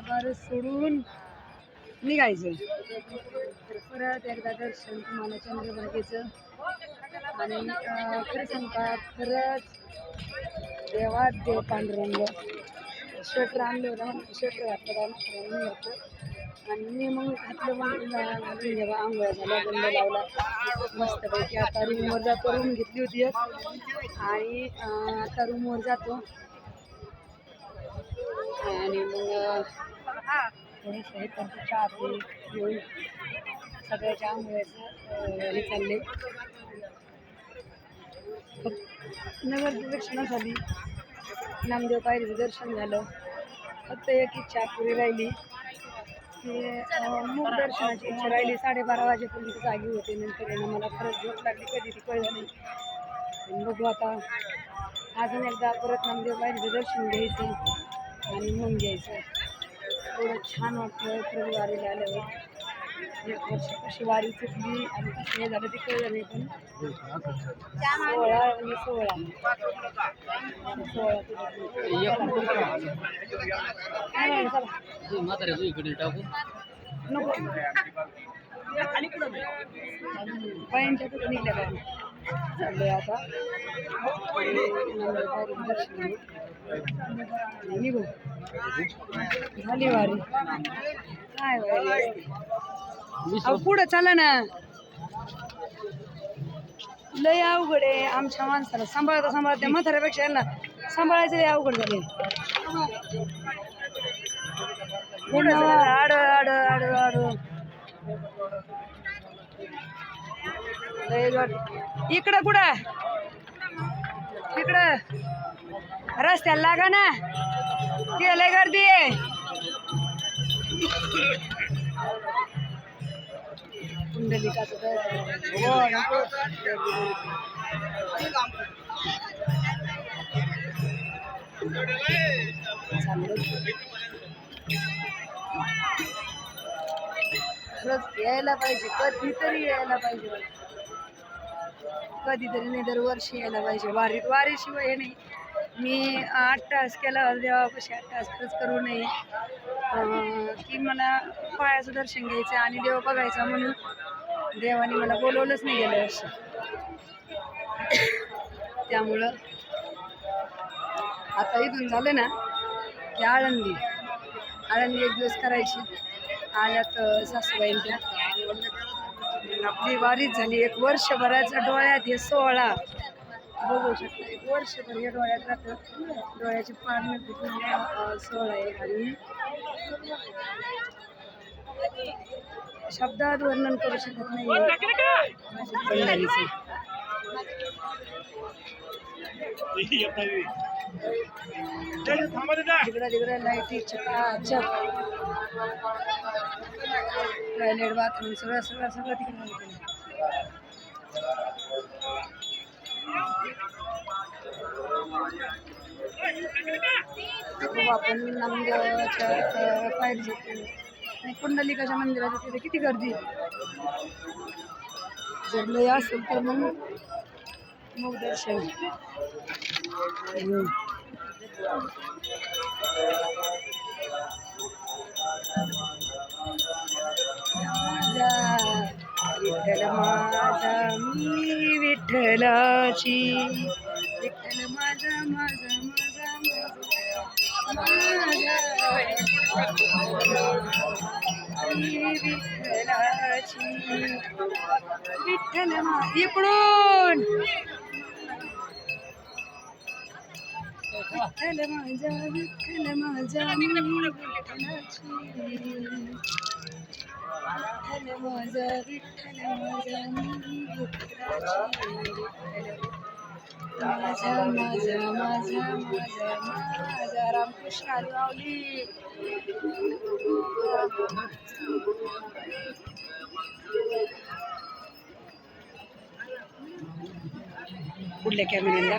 बार सोडून निघायचं. परत एकदा दर्शन तुम्हाला चंद्रभागेचं. आणि खरं सांगता खरंच देवात देव पांडुरंग. स्वेटर आणलं होतं म्हणून स्वेटर घातलं मी होतं आणि मी मग घातलं मग घालून घ्यावा आंघोळ्या झाला बंद लावला मस्तपैकी आता रूमवर जातो रूम घेतली होती आणि आता रूमवर जातो. आणि मग थोडी हे करतो चहा घेऊन सगळ्याच्या आंघोळ्याचं हे चालले नगर दर्शन झाली नामदेव पायरीचं दर्शन झालं. फक्त एक इच्छा पुरी राहिली की मूग दर्शनाची इच्छा राहिली. साडेबारा वाजेपर्यंत जागी होते नंतर मला खरंच झोप लागली कधी ती कळलं नाही. बघू आता. अजून एकदा परत नामदेव पायरीचं दर्शन घ्यायचं. आणि मग घ्यायचं. एवढं छान वाटलं प्रभुवारीला आल्यावर एक वर्ष कशी वारी चुकली आणि कसं हे झालं ते कळलं नाही पण. सोळा आणि म्हणजे सोळा सोळा टाकून नको. बायांच्या कुठे निघल्या आता. निघू झाली वारी. काय वारी? अहो पुढं चला ना. लय अवघड आहे आमच्या माणसाला सांभाळता सांभाळता म्हाताऱ्यापेक्षा यांना सांभाळायचं लय अवघड झाले आड आड आड आड. लय इकडं कुठं? इकडं. रस्त्याला लागा ना. ते गर्दी आहे. यायला पाहिजे कधीतरी यायला पाहिजे कधीतरी नाही दरवर्षी यायला पाहिजे. वारी वारीशिवाय नाही. मी आठ तास केला देवापाशी आठ तास खरंच करू नये. की मला पायाचं दर्शन घ्यायचं आणि देव बघायचा म्हणून देवाने मला बोलवलंच नाही गेलं वर्ष त्यामुळं आता इथून झालं ना की आळंदी. आळंदी एक दिवस करायची. आल्यात सासूबाईंच्या आपली वारीच झाली. एक वर्षभराचा डोळ्यात हे सोहळा. बघू शकता. वर्षभर हे डोळ्यात राहतं. डोळ्याची पारणं म्हणजे फुटून सोहळा आहे आणि शब्दात वर्णन करू शकत नाही माझ्या तिकडं तिकडं लाईटी टॉयलेट बाथरूम सगळं सगळं सगळं तिकडे आपण नामदेवाच्या पायरी जातो आणि पुंडलिकाच्या मंदिराच्या तिथे किती गर्दी जर लय असेल तर मग मग दर्शन. माझा विठ्ठल माझा मी विठ्ठलाची. विठ्ठल मा इकडून विठ्ठल माझा विठ्ठल माझा मी विठ्ठलाची विठ्ठल माझा विठ्ठल माझा मी विठ्ठलाची माझा माझा माझा माझा माझा रामकृष्ण हरी माऊली पुढल्या कॅमेऱ्याला